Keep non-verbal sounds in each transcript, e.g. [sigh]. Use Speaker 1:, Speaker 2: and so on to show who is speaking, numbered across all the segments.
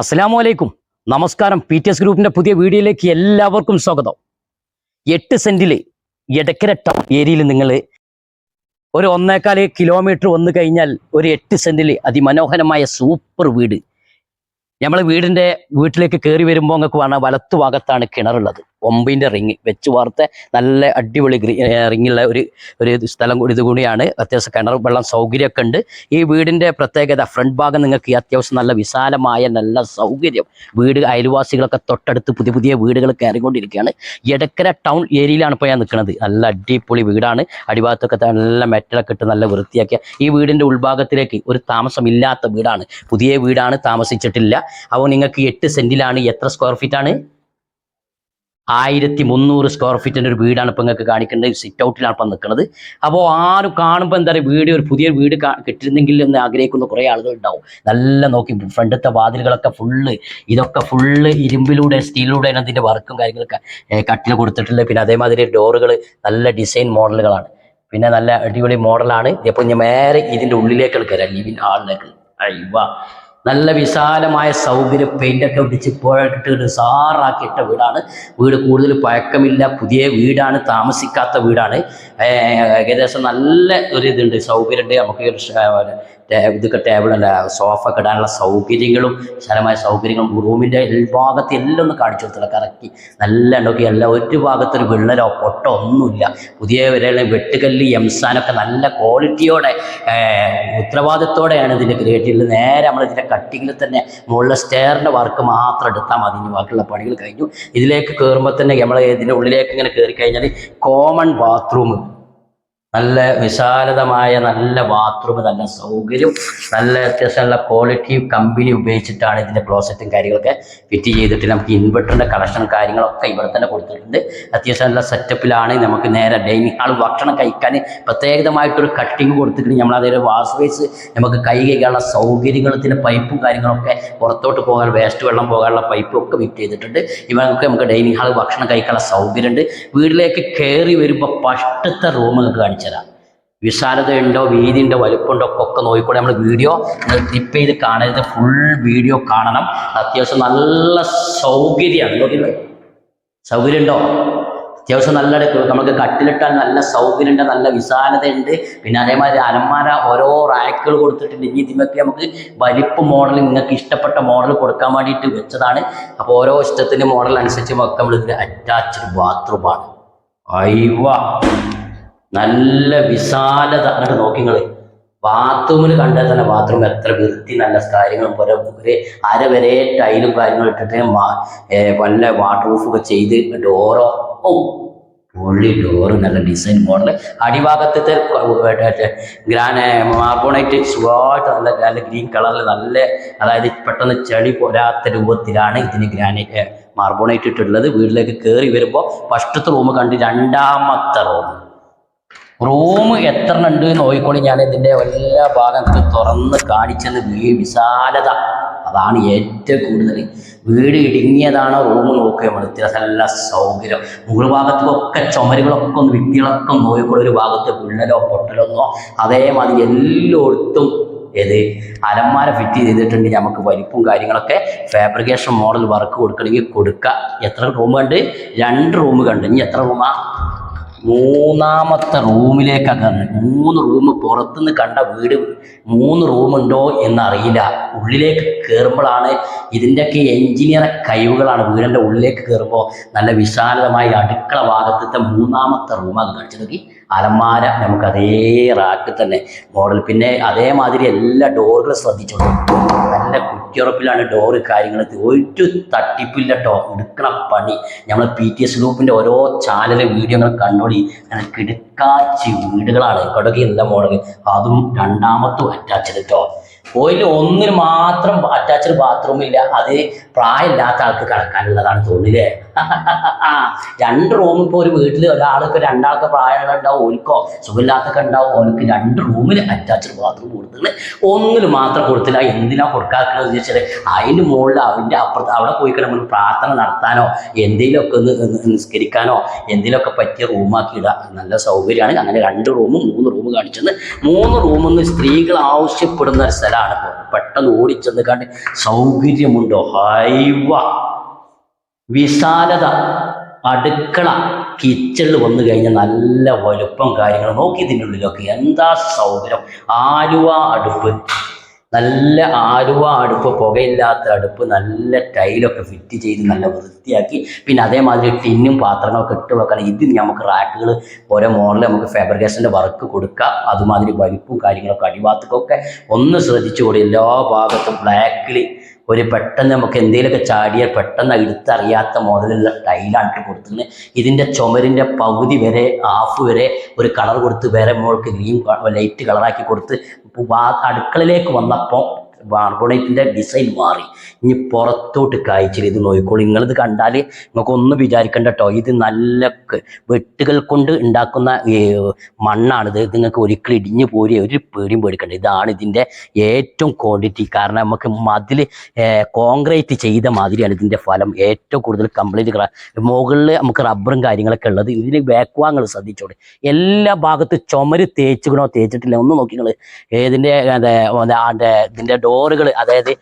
Speaker 1: അസ്സലാമു അലൈക്കും. നമസ്കാരം. പി ടി എസ് ഗ്രൂപ്പിന്റെ പുതിയ വീഡിയോയിലേക്ക് എല്ലാവർക്കും സ്വാഗതം. എട്ട് സെന്റിൽ എടക്കര ടൗൺ ഏരിയയിൽ നിങ്ങൾ ഒരു ഒന്നേക്കാൽ കിലോമീറ്റർ വന്നു കഴിഞ്ഞാൽ ഒരു എട്ട് സെന്റിൽ അതിമനോഹരമായ സൂപ്പർ വീട്. നമ്മൾ വീടിന്റെ വീട്ടിലേക്ക് കയറി വരുമ്പോൾ നിങ്ങൾക്ക് വേണം വലത്തു ഭാഗത്താണ് കിണറുള്ളത്. ഒമ്പിന്റെ റിങ് വെച്ച് വാർത്ത നല്ല അടിപൊളി റിങ്ങുള്ള ഒരു ഒരു സ്ഥലം കൂടി ഇത് കൂടിയാണ് അത്യാവശ്യം കിണർ വെള്ളം സൗകര്യമൊക്കെ ഉണ്ട്. ഈ വീടിന്റെ പ്രത്യേകത ഫ്രണ്ട് ഭാഗം നിങ്ങൾക്ക് അത്യാവശ്യം നല്ല വിശാലമായ നല്ല സൗകര്യം. വീട് അയൽവാസികളൊക്കെ തൊട്ടടുത്ത് പുതിയ പുതിയ വീടുകൾ കയറിക്കൊണ്ടിരിക്കുകയാണ്. എടക്കര ടൗൺ ഏരിയയിലാണ് ഇപ്പോൾ ഞാൻ നിൽക്കുന്നത്. നല്ല അടിപൊളി വീടാണ്. അടിഭാഗത്തൊക്കെ നല്ല മെറ്റലൊക്കെ ഇട്ട് നല്ല വൃത്തിയാക്കിയ ഈ വീടിന്റെ ഉൾഭാഗത്തിലേക്ക് ഒരു താമസമില്ലാത്ത വീടാണ്. പുതിയ വീടാണ് താമസിച്ചിട്ടില്ല. അപ്പോൾ നിങ്ങൾക്ക് എട്ട് സെന്റിലാണ് എത്ര സ്ക്വയർ ഫീറ്റാണ്? ആയിരത്തി മുന്നൂറ് സ്ക്വയർ ഫീറ്റിന്റെ ഒരു വീടാണ് ഇപ്പൊ നിങ്ങൾക്ക് കാണിക്കേണ്ടത്. സിറ്റ് ഔട്ടിലാണ് ഇപ്പം നിൽക്കുന്നത് അപ്പോൾ ആരും കാണുമ്പോൾ എന്താ പറയുക വീട് ഒരു പുതിയ വീട് കിട്ടിയിരുന്നെങ്കിൽ എന്ന് ആഗ്രഹിക്കുന്ന കുറേ ആളുകൾ ഉണ്ടാവും നല്ല നോക്കി ഫ്രണ്ടത്തെ വാതിലുകളൊക്കെ ഫുള്ള് ഇതൊക്കെ ഫുള്ള് ഇരുമ്പിലൂടെ സ്റ്റീലിലൂടെ അതിന്റെ വർക്കും കാര്യങ്ങളൊക്കെ കട്ടിൽ കൊടുത്തിട്ടുണ്ട് പിന്നെ അതേമാതിരി ഡോറുകൾ നല്ല ഡിസൈൻ മോഡലുകളാണ്. പിന്നെ നല്ല അടിപൊളി മോഡലാണ് ഇപ്പോൾ ഞാൻ നേരെ ഇതിന്റെ ഉള്ളിലേക്ക് കയറാം ലിവിൻ ഹാളിലേക്ക്. അയ്യ നല്ല വിശാലമായ സൗകര്യം പെയിന്റൊക്കെ ഒടിച്ച് ഇപ്പോഴിട്ട് സാറാക്കിയിട്ട വീടാണ്. വീട് കൂടുതൽ പഴക്കമില്ല പുതിയ വീടാണ് താമസിക്കാത്ത വീടാണ്. ഏകദേശം നല്ല ഒരു ഇതുണ്ട് സൗകര്യമുണ്ട്. നമുക്ക് ഇതൊക്കെ ടേബിളല്ല സോഫ ഒക്കെ ഇടാനുള്ള സൗകര്യങ്ങളും വിശാലമായ സൗകര്യങ്ങളും റൂമിന്റെ ഭാഗത്ത് എല്ലാം ഒന്ന് കാണിച്ചു കൊടുത്തില്ല കറക്കി നല്ല ഉണ്ടൊക്കെ. എല്ലാം ഒരു ഭാഗത്തൊരു വിള്ളലോ പൊട്ടോ ഒന്നുമില്ല. പുതിയ വരെയുള്ള വെട്ടുകല്ല് എംസാനൊക്കെ നല്ല ക്വാളിറ്റിയോടെ ഉത്തരവാദിത്തോടെയാണ് ഇതിന്റെ ക്രിയേറ്റീവിൽ നേരെ നമ്മൾ ഇതിന്റെ കട്ടിങ്ങിൽ തന്നെ മുകളിലെ സ്റ്റെയറിന്റെ വർക്ക് മാത്രം എടുത്താൽ മതി. ഇനി ബാക്കിയുള്ള പണികൾ കഴിഞ്ഞു. ഇതിലേക്ക് കയറുമ്പോൾ തന്നെ നമ്മൾ ഇതിന്റെ ഉള്ളിലേക്ക് ഇങ്ങനെ കയറി കഴിഞ്ഞാൽ കോമൺ ബാത്റൂം നല്ല വിശാലതമായ നല്ല ബാത്റൂം നല്ല സൗകര്യം നല്ല അത്യാവശ്യം നല്ല ക്വാളിറ്റി കമ്പനി ഉപയോഗിച്ചിട്ടാണ് ഇതിന്റെ ക്ലോസറ്റും കാര്യങ്ങളൊക്കെ ഫിറ്റ് ചെയ്തിട്ട് നമുക്ക് ഇൻവെർട്ടറിന്റെ കണക്ഷൻ കാര്യങ്ങളൊക്കെ ഇവിടെ തന്നെ കൊടുത്തിട്ടുണ്ട്. അത്യാവശ്യം നല്ല സെറ്റപ്പിലാണ് നമുക്ക് നേരെ ഡൈനിങ് ഹാൾ ഭക്ഷണം കഴിക്കാൻ പ്രത്യേകമായിട്ടൊരു കട്ടിങ് കൊടുത്തിട്ടുണ്ട്. നമ്മൾ അതൊരു വാഷ് ബേസ് നമുക്ക് കൈ കൈകാനുള്ള സൗകര്യങ്ങളത്തിന്റെ പൈപ്പും കാര്യങ്ങളൊക്കെ പുറത്തോട്ട് പോകാൻ വേസ്റ്റ് വെള്ളം പോകാനുള്ള പൈപ്പും ഒക്കെ ഫിറ്റ് ചെയ്തിട്ടുണ്ട്. ഇവർക്ക് നമുക്ക് ഡൈനിങ് ഹാൾ ഭക്ഷണം കഴിക്കാനുള്ള സൗകര്യമുണ്ട്. വീട്ടിലേക്ക് കയറി വരുമ്പോൾ പഷ്ടത്തെ റൂമൊക്കെ കാണിച്ചു തരാം വിശാലതയുണ്ടോ വീതിയുണ്ടോ വലുപ്പമുണ്ടോ ഒക്കെ നോക്കിക്കൂടെ നമ്മൾ വീഡിയോ. ക്ലിപ്പ് ചെയ്ത് കാണരുത് ഫുൾ വീഡിയോ കാണണം. അത്യാവശ്യം നല്ല സൗകര്യമാണ്. നോക്കില്ലേ സൗകര്യമുണ്ടോ? അത്യാവശ്യം നല്ല നമുക്ക് കട്ടിലിട്ടാൽ നല്ല സൗകര്യമുണ്ട് നല്ല വിശാലതയുണ്ട്. പിന്നെ അതേമാതിരി അലമാര ഓരോ റാക്കുകൾ കൊടുത്തിട്ടുണ്ട്. ഇനി ഇതിനൊക്കെ നമുക്ക് വലിപ്പ മോഡൽ നിങ്ങൾക്ക് ഇഷ്ടപ്പെട്ട മോഡൽ കൊടുക്കാൻ വേണ്ടിയിട്ട് വെച്ചതാണ്. അപ്പോൾ ഓരോ ഇഷ്ടത്തിന്റെ മോഡൽ അനുസരിച്ച് ഒക്കെ നമ്മൾ ഇതിൽ അറ്റാച്ച്ഡ് ബാത്റൂമാണ് അയ്വ നല്ല വിശാലത അങ്ങോട്ട് നോക്കി നിങ്ങൾ ബാത്റൂമിൽ കണ്ടാൽ തന്നെ ബാത്റൂം എത്ര വൃത്തി നല്ല കാര്യങ്ങളും പോലെ ഒരു അര വരെ ടൈലും കാര്യങ്ങളും ഇട്ടിട്ട് നല്ല വാട്ടർ പ്രൂഫൊക്കെ ചെയ്ത് ഡോറോ ഓ പൊള്ളി ഡോറ് നല്ല ഡിസൈൻ മോഡൽ അടിഭാഗത്തെ ഗ്രാന മാർബോണൈറ്റ് സുഖമായിട്ട് നല്ല നല്ല ഗ്രീൻ കളറിൽ നല്ല അതായത് പെട്ടെന്ന് ചെളി പോരാത്ത രൂപത്തിലാണ് ഇതിന് ഗ്രാനൈറ്റ് മാർബോണൈറ്റ് ഇട്ടിട്ടുള്ളത്. വീട്ടിലേക്ക് കയറി വരുമ്പോൾ ഫസ്റ്റത്തെ റൂം കണ്ട് രണ്ടാമത്തെ റൂം റൂം എത്ര ഉണ്ട് ഞാൻ ഇതിന്റെ എല്ലാ ഭാഗം തുറന്ന് കാണിച്ചത് വിശാലത. അതാണ് ഏറ്റവും കൂടുതൽ വീട് ഇടുങ്ങിയതാണ് റൂം നോക്കുക നമ്മൾ ഇത്തിരി നല്ല സൗകര്യം. മുകൾ ഭാഗത്തൊക്കെ ചുമരുകളൊക്കെ ഒന്ന് ഭിത്തികളൊക്കെ നോക്കിക്കൊള്ളൊരു നോക്കിക്കോളി. ഒരു ഭാഗത്ത് വിള്ളലോ പൊട്ടലൊന്നോ. അതേമാതിരി എല്ലായിടത്തും ഏത് അലമാര ഫിറ്റ് ചെയ്തിട്ടുണ്ട്. നമുക്ക് വലിപ്പും കാര്യങ്ങളൊക്കെ ഫാബ്രിക്കേഷൻ മോഡൽ വർക്ക് കൊടുക്കണമെങ്കിൽ കൊടുക്കുക എത്ര റൂം കണ്ട്? രണ്ട് റൂം കണ്ട്. ഇനി എത്ര റൂമാ? മൂന്നാമത്തെ റൂമിലേക്കാണ് കയറുന്നത് മൂന്ന് റൂം പുറത്തുനിന്ന് കണ്ട വീട് മൂന്ന് റൂമുണ്ടോ എന്നറിയില്ല. ഉള്ളിലേക്ക് കയറുമ്പോഴാണ് ഇതിന്റെയൊക്കെ എഞ്ചിനീയറെ കഴിവുകളാണ് വീടിന്റെ ഉള്ളിലേക്ക് കയറുമ്പോൾ നല്ല വിശാലമായ അടുക്കള ഭാഗത്തെ മൂന്നാമത്തെ റൂമാണ് കാണിച്ചത് അലമാര നമുക്ക് അതേ തന്നെ മോഡൽ. പിന്നെ അതേമാതിരി എല്ലാ ഡോറുകളും ശ്രദ്ധിച്ചോളൂ. നല്ല കുറ്റിയുറപ്പിലാണ് ഡോറ് കാര്യങ്ങൾ ഒരു തട്ടിപ്പില്ല കേട്ടോ എടുക്കണ പണി. നമ്മൾ പി ടി എസ് ഗ്രൂപ്പിന്റെ ഓരോ ചാനലും വീഡിയോകൾ കണ്ടോളി. അങ്ങനെ കിടക്കാച്ചി വീടുകളാണ്. ഇവിടെയൊക്കെ എല്ലാം മോഡൽ അതും രണ്ടാമത്തും അറ്റാച്ച്ഡ് കേട്ടോ ഓയിൽ ഒന്നിന് മാത്രം അറ്റാച്ച്ഡ് ബാത്റൂം ഇല്ല. അത് പ്രായമില്ലാത്ത ആൾക്ക് കിടക്കാനുള്ളതാണ് തോന്നില്ലേ [laughs] രണ്ട് റൂം ഇപ്പോൾ ഒരു വീട്ടിൽ ഒരാൾക്ക് രണ്ടാൾക്ക് പ്രായമുണ്ടാവും ഓൽക്കോ സുഖമില്ലാത്തൊക്കെ ഉണ്ടാവും ഓൽക്ക് രണ്ട് റൂമിൽ അറ്റാച്ച്ഡ് ബാത്റൂം കൊടുത്തിട്ട് ഒന്നിന് മാത്രം കൊടുത്തില്ല എന്തിനാ കൊടുക്കാക്കുന്നത് ചോദിച്ചാൽ അതിന്റെ മുകളിൽ അവന്റെ അപ്പുറത്ത് അവിടെ പോയി നമ്മൾ പ്രാർത്ഥന നടത്താനോ എന്തെങ്കിലുമൊക്കെ ഒന്ന് നിസ്കരിക്കാനോ എന്തെങ്കിലുമൊക്കെ പറ്റിയ റൂമാക്കി ഇടാം നല്ല സൗകര്യമാണ്. അങ്ങനെ രണ്ട് റൂമും മൂന്ന് റൂം കാണിച്ചെന്ന് മൂന്ന് റൂമിൽ നിന്ന് സ്ത്രീകൾ ആവശ്യപ്പെടുന്ന ഒരു സ്ഥലമാണ്. പെട്ടെന്ന് ഓടിച്ചെന്ന് കണ്ട് സൗകര്യമുണ്ടോ? ഹൈവ. വിശാലത. അടുക്കള. കിച്ചണിൽ വന്നു കഴിഞ്ഞാൽ നല്ല വലുപ്പം കാര്യങ്ങൾ നോക്കി ഇതിന്റെ ഉള്ളിലൊക്കെ എന്താ സൗകര്യം? ആലുവ അടുപ്പ്. നല്ല ആലുവ അടുപ്പ് പുകയില്ലാത്ത അടുപ്പ് നല്ല ടൈലൊക്കെ ഫിറ്റ് ചെയ്ത് നല്ല വൃത്തിയാക്കി. പിന്നെ അതേമാതിരി ടിന്നും പാത്രങ്ങളൊക്കെ ഇട്ട് വെക്കണം. ഇത് നമുക്ക് റാക്കുകൾ ഓരോ മോഡൽ നമുക്ക് ഫാബ്രിക്കേഷന്റെ വർക്ക് കൊടുക്കാം. അതുമാതിരി വലിപ്പും കാര്യങ്ങളൊക്കെ അടിഭാഗത്തൊക്കെ ഒന്ന് ശ്രദ്ധിച്ചുകൂടി. എല്ലാ ഭാഗത്തും ബ്ലാക്കിൽ ഒരു പെട്ടെന്ന് നമുക്ക് എന്തെങ്കിലുമൊക്കെ ചാടിയാൽ പെട്ടെന്ന് എടുത്തറിയാത്ത മോഡലുള്ള ടൈലാണ് കൊടുത്തത് ഇതിന്റെ ചുമരിന്റെ പകുതി വരെ ഹാഫ് വരെ ഒരു കളർ കൊടുത്ത് വേറെ മോൾക്ക് ഗ്രീൻ ലൈറ്റ് കളറാക്കി കൊടുത്ത് അടുക്കളയിലേക്ക് വന്നപ്പോൾ ബാർബോണേറ്റിന്റെ ഡിസൈൻ മാറി. ഇനി പുറത്തോട്ട് കായ്ച്ചിൽ ഇത് നോക്കിക്കോളൂ. നിങ്ങളിത് കണ്ടാൽ നിങ്ങൾക്ക് ഒന്നും വിചാരിക്കണ്ട കേട്ടോ ഇത് നല്ല വെട്ടുകൾ കൊണ്ട് ഉണ്ടാക്കുന്ന മണ്ണാണിത്. ഇത് നിങ്ങൾക്ക് ഒരിക്കലും ഇടിഞ്ഞു പോരുക ഒരു പേടിയും പേടിക്കണ്ട. ഇതാണ് ഇതിന്റെ ഏറ്റവും ക്വാണ്ടിറ്റി കാരണം നമുക്ക് മതിൽ കോൺക്രീറ്റ് ചെയ്ത മാതിരിയാണ് ഇതിന്റെ ഫലം. ഏറ്റവും കൂടുതൽ കംപ്ലീറ്റ് മുകളിൽ നമുക്ക് റബ്ബറും കാര്യങ്ങളൊക്കെ ഉള്ളത്. ഇതിന് വേക്വാങ്ങൾ ശ്രദ്ധിച്ചോളൂ. എല്ലാ ഭാഗത്തും ചുമര് തേച്ചുകണോ തേച്ചിട്ടില്ല. ഒന്ന് നോക്കി നിങ്ങൾ ഇതിന്റെ ഇതിന്റെ ഇതിന്റെ ഡോറുകൾ അതായത്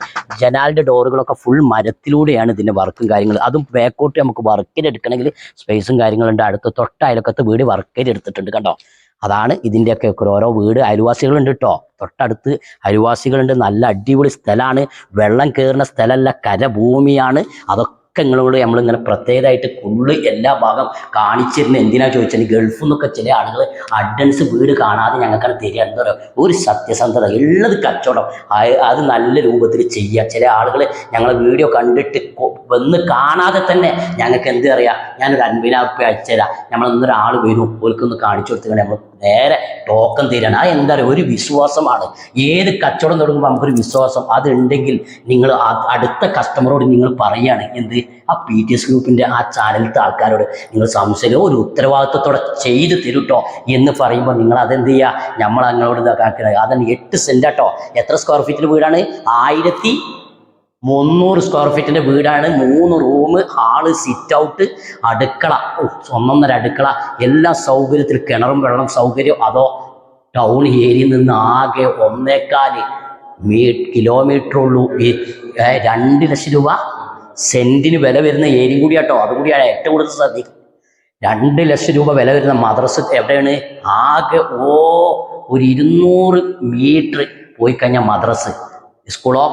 Speaker 1: ജനാലിന്റെ ഡോറുകളൊക്കെ ഫുൾ മരത്തിലൂടെയാണ് ഇതിന്റെ വർക്കും കാര്യങ്ങളും. അതും ബാക്കോട്ട് നമുക്ക് വർക്കിന് എടുക്കണമെങ്കിൽ സ്പേസും കാര്യങ്ങളുണ്ട്. അടുത്ത് തൊട്ട അയലക്കത്ത് വീട് വർക്കിന് എടുത്തിട്ടുണ്ട് കണ്ടോ? അതാണ് ഇതിന്റെയൊക്കെ ഓരോ വീട്. അയൽവാസികളുണ്ട് കേട്ടോ തൊട്ടടുത്ത് അയൽവാസികളുണ്ട്. നല്ല അടിപൊളി സ്ഥലമാണ് വെള്ളം കയറുന്ന സ്ഥലമല്ല കരഭൂമിയാണ്. അതൊക്കെ നിങ്ങളോട് നമ്മളിങ്ങനെ പ്രത്യേകമായിട്ട് ഫുള്ള് എല്ലാ ഭാഗം കാണിച്ചിരുന്നു എന്തിനാ ചോദിച്ചാൽ ഗൾഫിൽ നിന്നൊക്കെ ചില ആളുകൾ അഡ്വൻസ് വീട് കാണാതെ ഞങ്ങൾക്കാണ് തരിക. എന്താ പറയുക ഒരു സത്യസന്ധത. ഉള്ളത് കച്ചവടം. അത് നല്ല രൂപത്തിൽ ചെയ്യുക ചില ആളുകൾ ഞങ്ങളെ വീഡിയോ കണ്ടിട്ട് വന്ന് കാണാതെ തന്നെ ഞങ്ങൾക്ക് എന്ത് അറിയാം ഞാനൊരു അൻപതിനായിരം റുപ്യ അയച്ചുതരാം. നമ്മളൊന്നൊരാൾ വരും. ഓൽക്കൊന്ന് കാണിച്ചു കൊടുത്തു നമ്മൾ നേരെ ടോക്കൺ തീരാൻ. ആ എന്താ പറയുക ഒരു വിശ്വാസമാണ്. ഏത് കച്ചവടം തുടങ്ങുമ്പോൾ നമുക്കൊരു വിശ്വാസം. അതുണ്ടെങ്കിൽ നിങ്ങൾ അടുത്ത കസ്റ്റമറോട് നിങ്ങൾ പറയുകയാണ് എന്ത്? ആ പി ടി എസ് ഗ്രൂപ്പിന്റെ ആ ചാനലിലത്തെ ആൾക്കാരോട് നിങ്ങൾ സംശയം ഒരു ഉത്തരവാദിത്വത്തോടെ ചെയ്ത് തരൂട്ടോ? എന്ന് പറയുമ്പോൾ നിങ്ങൾ അതെന്ത് ചെയ്യുക നമ്മൾ അങ്ങോട്ട് ഇതാക്കുന്നത് അതാണ് എട്ട് സെന്റാട്ടോ എത്ര സ്ക്വയർ ഫീറ്റിൽ വീടാണ്? ആയിരത്തി മുന്നൂറ് സ്ക്വയർ ഫീറ്റിന്റെ വീടാണ്. മൂന്ന് റൂം ഹാൾ സിറ്റ് ഔട്ട് അടുക്കള. ഒന്നൊന്നര അടുക്കള. എല്ലാ സൗകര്യത്തിൽ കിണറും വെള്ളം സൗകര്യം. അതോ ടൗൺ ഏരിയയിൽ നിന്ന് ആകെ ഒന്നേക്കാൽ മീ കിലോമീറ്റർ ഉള്ളൂ. രണ്ട് ലക്ഷം രൂപ സെന്റിന് വില വരുന്ന ഏരിയ കൂടിയാട്ടോ അതുകൂടിയാണ് ഏറ്റവും കൂടുതൽ ശ്രദ്ധിക്കും. രണ്ട് ലക്ഷം രൂപ വില വരുന്ന മദ്രസ എവിടെയാണ്? ആകെ ഓ ഒരു ഇരുന്നൂറ് മീറ്റർ പോയി കഴിഞ്ഞാൽ മദ്രസ്. സ്കൂളോ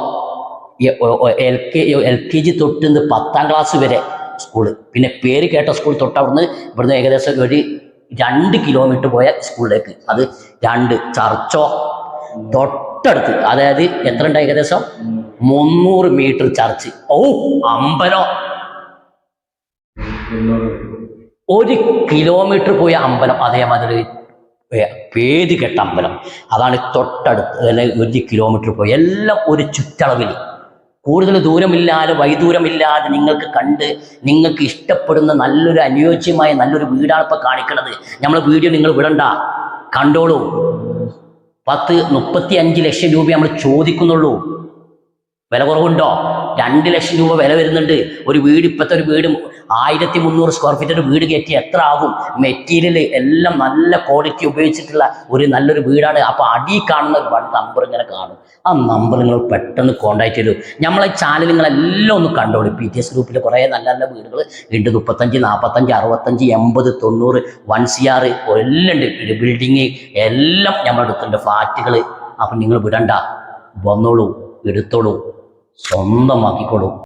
Speaker 1: L K L K G തൊട്ട് ഇന്ന് പത്താം ക്ലാസ് വരെ സ്കൂൾ പിന്നെ പേര് കേട്ട സ്കൂൾ തൊട്ട് അവിടുന്ന് ഇവിടുന്ന് ഏകദേശം ഒരു രണ്ട് കിലോമീറ്റർ പോയ സ്കൂളിലേക്ക് അത് രണ്ട് ചർച്ചോ തൊട്ടടുത്ത്. അതായത് എത്ര ഉണ്ട് ഏകദേശം? മുന്നൂറ് മീറ്റർ ചർച്ച്. ഓ അമ്പലം. ഒരു കിലോമീറ്റർ പോയ അമ്പലം അതേമാതിരി പേര് കെട്ട അമ്പലം. അതാണ് തൊട്ടടുത്ത് അല്ലെങ്കിൽ ഒരു കിലോമീറ്റർ പോയി എല്ലാം ഒരു ചുറ്റളവിൽ കൂടുതൽ ദൂരമില്ലാതെ വൈദൂരമില്ലാതെ നിങ്ങൾക്ക് കണ്ട് നിങ്ങൾക്ക് ഇഷ്ടപ്പെടുന്ന നല്ലൊരു അനുയോജ്യമായ നല്ലൊരു വീടാണ് ഇപ്പൊ കാണിക്കണത്. നമ്മൾ വീഡിയോ നിങ്ങൾ വിടണ്ട. കണ്ടോളൂ. പത്ത് മുപ്പത്തി അഞ്ച് ലക്ഷം രൂപ നമ്മൾ ചോദിക്കുന്നുള്ളൂ. വില കുറവുണ്ടോ? രണ്ട് ലക്ഷം രൂപ വില വരുന്നുണ്ട്. ഒരു വീട് ഇപ്പോഴത്തെ ഒരു വീട് ആയിരത്തി മുന്നൂറ് സ്ക്വയർ ഫീറ്റ് വീട് കയറ്റി എത്ര ആകും? മെറ്റീരിയൽ എല്ലാം നല്ല ക്വാളിറ്റി ഉപയോഗിച്ചിട്ടുള്ള ഒരു നല്ലൊരു വീടാണ്. അപ്പോൾ അടി കാണുന്ന ഒരു നമ്പർ ഇങ്ങനെ കാണും. ആ നമ്പർ നിങ്ങൾ പെട്ടെന്ന് കോൺടാക്ട് ചെയ്തു. നമ്മളെ ചാനൽ നിങ്ങളെല്ലാം ഒന്ന് കണ്ടോളൂ. പി ടി എസ് ഗ്രൂപ്പിൽ കുറേ നല്ല നല്ല വീടുകൾ ഉണ്ട് മുപ്പത്തഞ്ച് നാൽപ്പത്തഞ്ച് അറുപത്തഞ്ച് എൺപത് തൊണ്ണൂറ് വൺ സി ആർ എല്ലാം ഉണ്ട് ബിൽഡിങ് എല്ലാം നമ്മളെടുത്തുണ്ട് ഫ്ലാറ്റുകൾ അപ്പം നിങ്ങൾ വിടണ്ട. വന്നോളൂ എടുത്തോളൂ. സ്വന്തമാക്കിക്കോളൂ